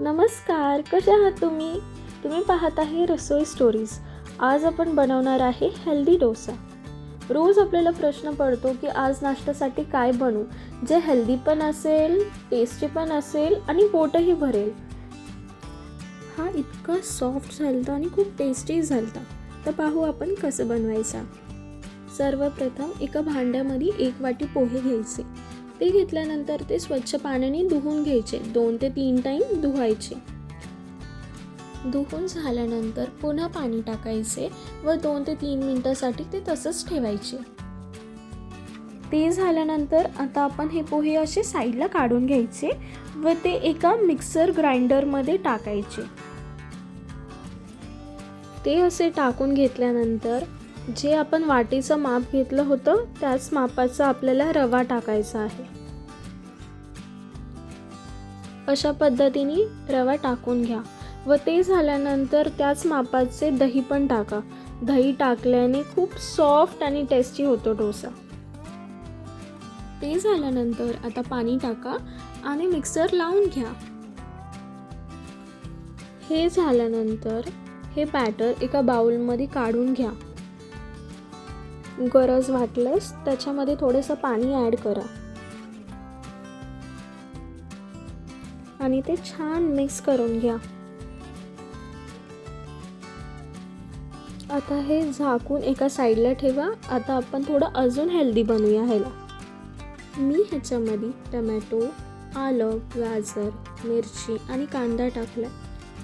नमस्कार कसे आहात तुम्ही? तुम्ही पाहत आहे रसोई स्टोरीज आज आपण बनवणार आहे हेल्दी डोसा. रोज आपल्याला प्रश्न पडतो की आज नाश्त्यासाठी काय बनवू जे हेल्दी पण असेल टेस्टी पण असेल आणि पोटही भरेल. हा इतका सॉफ्ट झालता आणि खूप टेस्टी झालता. तर पाहू आपण कसं बनवायचा. सर्वप्रथम एका भांड्यामध्ये एक वाटी पोहे घ्यायचे. ते घेतल्यानंतर ते स्वच्छ पाण्याने धुवून घ्यायचे. दोन ते तीन टाईम धुवायचे. धुवून झाल्यानंतर पुन्हा पाणी टाकायचे व दोन ते तीन मिनटासाठी ते तसंच ठेवायचे. ते झाल्यानंतर आता आपण हे पोहे असे साईडला काढून घ्यायचे व ते एका मिक्सर ग्राइंडरमध्ये टाकायचे. ते असे टाकून घेतल्यानंतर जे आपण वाटीचं माप घेतलं होतं त्याच मापाचा आपल्याला रवा टाकायचा आहे. अशा पद्धतीने रवा टाकून घ्या. व ते झाल्यानंतर त्याच मापाचे दही पण टाका. दही टाकल्याने खूप सॉफ्ट आणि टेस्टी होतो डोसा. ते झाल्यानंतर आता पाणी टाका आणि मिक्सर लावून घ्या. हे झाल्यानंतर हे बॅटर एका बाउलमध्ये काढून घ्या. गरज वाटल्यास त्याच्यामध्ये थोडंसं पाणी ॲड करा. आणि ते छान मिक्स करून घ्या. आता हे झाकून एका साईडला ठेवा. आता आपण थोडं अजून हेल्दी बनवूया ह्याला. मी ह्याच्यामध्ये टमॅटो आलं गाजर मिरची आणि कांदा टाकला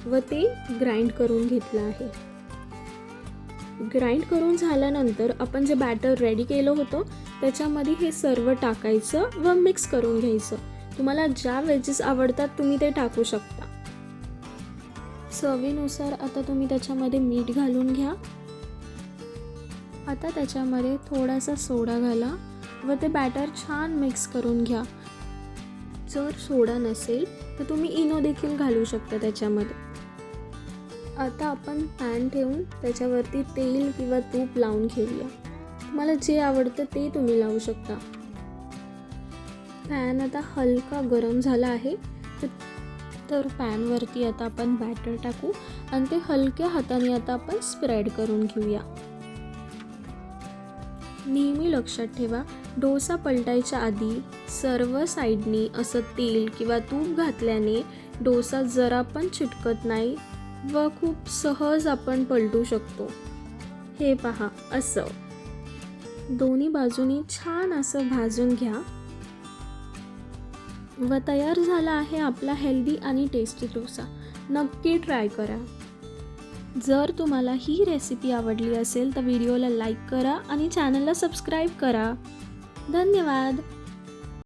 व ते ग्राइंड करून घेतलं आहे. ग्राइंड करून झाल्यानंतर आपण जे बॅटर रेडी केलं होतं त्याच्यामध्ये हे सर्व टाकायचं व मिक्स करून घ्यायचं. तुम्हाला ज्या वेजेस आवडतात तुम्ही ते टाकू शकता. चवीनुसार आता तुम्ही त्याच्यामध्ये मीठ घालून घ्या. आता त्याच्यामध्ये थोडासा सोडा घाला व ते बॅटर छान मिक्स करून घ्या. जर सोडा नसेल तर तुम्ही इनो देखील घालू शकता त्याच्यामध्ये. आता आपण पॅन ठेवून त्याच्यावरती तेल किंवा तूप लावून घेऊया. तुम्हाला जे आवडतं ते तुम्ही लावू शकता. पॅन आता हलका गरम झाला आहे. तर पॅनवरती आता आपण बॅटर टाकू आणि ते हलक्या हाताने आता आपण स्प्रेड करून घेऊया. नेहमी लक्षात ठेवा डोसा पलटायच्या आधी सर्व साईडनी असं तेल किंवा तूप घातल्याने डोसा जरा पण चिटकत नाही व खूप सहज आपण पलटू शकतो. हे पहा असं. दोन्ही बाजूनी छान असं भाजून घ्या. व तयार झाला आहे आपला हेल्दी आणि टेस्टी डोसा. नक्की ट्राय करा. जर तुम्हाला ही रेसिपी आवडली असेल तर व्हिडिओला लाईक करा आणि चॅनलला सबस्क्राईब करा. धन्यवाद!